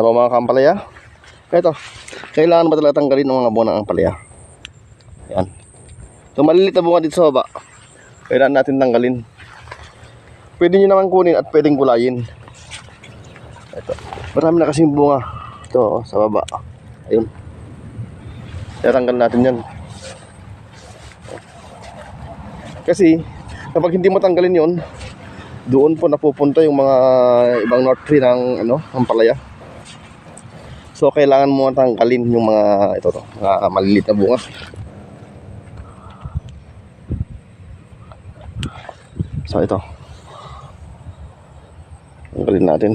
Hello mga kampalaya. Ito, kailangan ba talaga tanggalin ng mga bunga ng ampalaya? Yan. So maliliit na bunga dito sa baba. Kailangan natin tanggalin. Pwede nyo naman kunin at pwedeng gulayin. Ito. Marami na kasing bunga. Ito, sa baba. Ayun. Tatanggal natin yan. Kasi, kapag hindi mo tanggalin yon doon po napupunta yung mga ibang tree ng ano, ampalaya. So kailangan mo tanggalin yung mga ito to, mga maliliit na bunga. So ito. Tanggalin natin.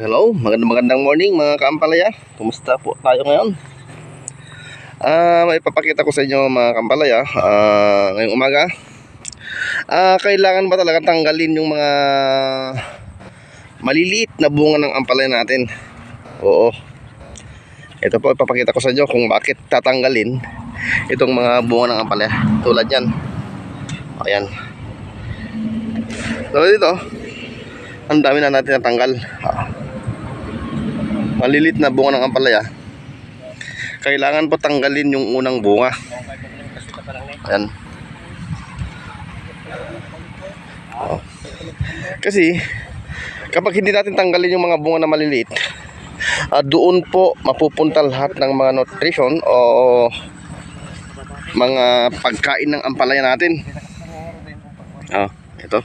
Hello, magandang magandang morning mga kaampalaya. Kumusta po tayo ngayon? Ah, may papakita ko sa inyo mga kampalaya ah, ngayong umaga. Ah, kailangan ba talaga tanggalin yung mga maliliit na bunga ng ampalaya natin? Oo. Ito po ipapakita ko sa inyo kung bakit tatanggalin itong mga bunga ng ampalaya. Tulad yan. Ayan. So dito, ang dami na natin natanggal. Ah. Maliliit na bunga ng ampalaya kailangan po tanggalin yung unang bunga. Ayan. Oh. Kasi, kapag hindi natin tanggalin yung mga bunga na maliliit, ah, doon po mapupunta lahat ng mga nutrition o mga pagkain ng ampalaya natin. Oh, ito.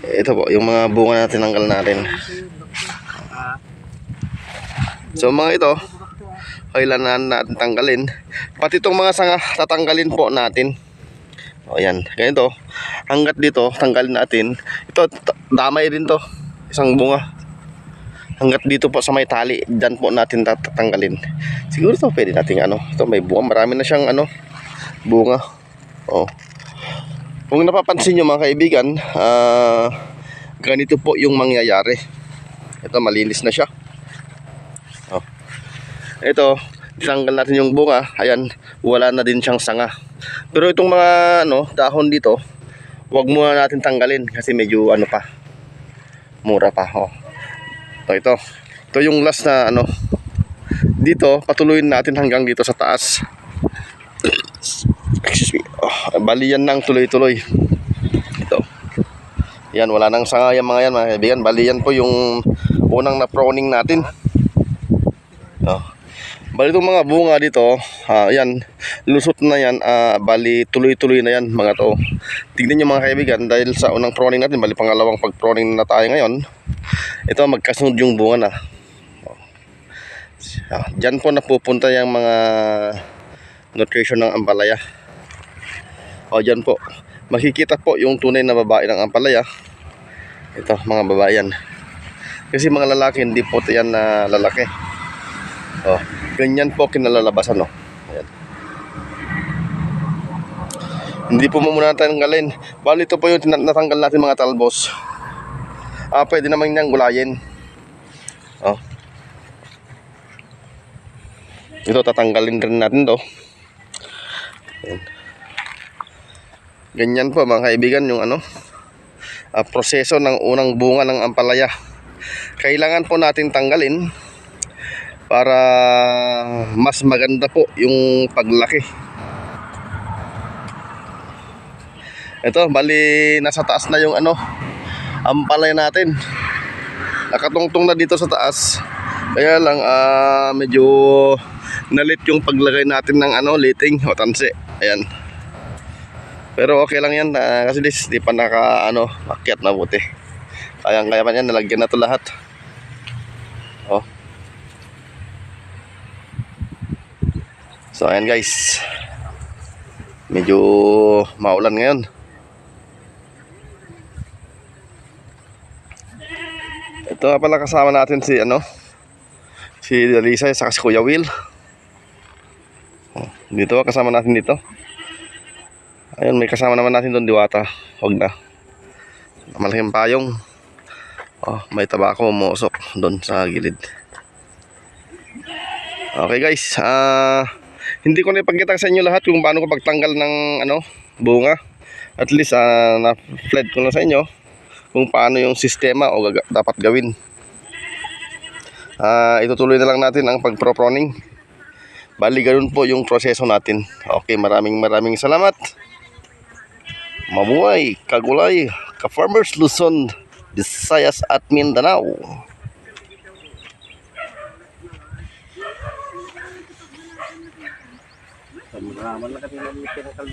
Ito po, yung mga bunga na tinanggal natin. So mga ito, kailangan natin tanggalin. Pati itong mga sanga, tatanggalin po natin. O yan, ganito. Hanggat dito, tanggalin natin. Ito, damay rin to. Isang bunga. Hanggat dito po sa may tali, dyan po natin tatanggalin. Siguro to pwede natin ano. Ito may bunga, marami na siyang ano, bunga. O. Kung napapansin nyo mga kaibigan, ah, ganito po yung mangyayari. Ito, malinis na siya. Ito, tanggal natin yung bunga. Ayan, wala na din siyang sanga. Pero itong mga ano, dahon dito, wag muna natin tanggalin kasi medyo ano pa. Mura pa, oh. Ito, ito. Ito yung last na ano. Dito, patuloyin natin hanggang dito sa taas. Excuse me. Oh, bali yan ng tuloy-tuloy. Ito. Yan, wala nang sanga yung mga yan, mga kaibigan. Bali yan po yung unang na proning natin. Oh. Bali itong mga bunga dito, ah, yan, lusot na yan, ah, bali tuloy-tuloy na yan mga to. Tignan nyo mga kaibigan, dahil sa unang proning natin, bali pangalawang pag-proning na tayo ngayon, ito magkasunod yung bunga na. Ah, Diyan po napupunta yung mga nutrition ng ampalaya. O dyan po, makikita po yung tunay na babae ng ampalaya. Ito, mga babae yan. Kasi mga lalaki, hindi po yan na lalaki. Oh, ganyan po kinalalabasan, no. Ayan. Hindi po muna tanggalin. Bali ito po yung natanggal natin mga talbos. Ah, pwede naman niyang gulayin. Oh. Ito tatanggalin rin natin to. Ganyan po mga kaibigan yung ano, ah, proseso ng unang bunga ng ampalaya. Kailangan po natin tanggalin para mas maganda po yung paglaki. Ito, bali nasa taas na yung ano, ampalay natin. Nakatungtong na dito sa taas. Kaya lang ah, medyo nalit yung paglagay natin ng ano, liting o tansi. Ayan. Pero okay lang yan ah, kasi dis, di pa naka ano, akyat na buti. Kayang kaya pa yan, nalagyan na to lahat. So ayan guys. Medyo maulan ngayon. Ito nga pala kasama natin si ano si Dalisa sa si Kuya Will. Oh, Dito kasama natin dito. Ayun may kasama naman natin doon diwata. Huwag na. Malaking payong. Oh, may tabako umusok doon sa gilid. Okay guys, ah hindi ko na ipagkita sa inyo lahat kung paano ko pagtanggal ng ano, bunga. at least ah, na-fled ko na sa inyo kung paano yung sistema o gaga- dapat gawin. Ah, itutuloy na lang natin ang pagproproning. Bali, ganun po yung proseso natin. Okay, maraming maraming salamat. Mabuhay, Kagulay, Ka-Farmers Luzon, Visayas at Mindanao. Ramraman na kami ng pinakal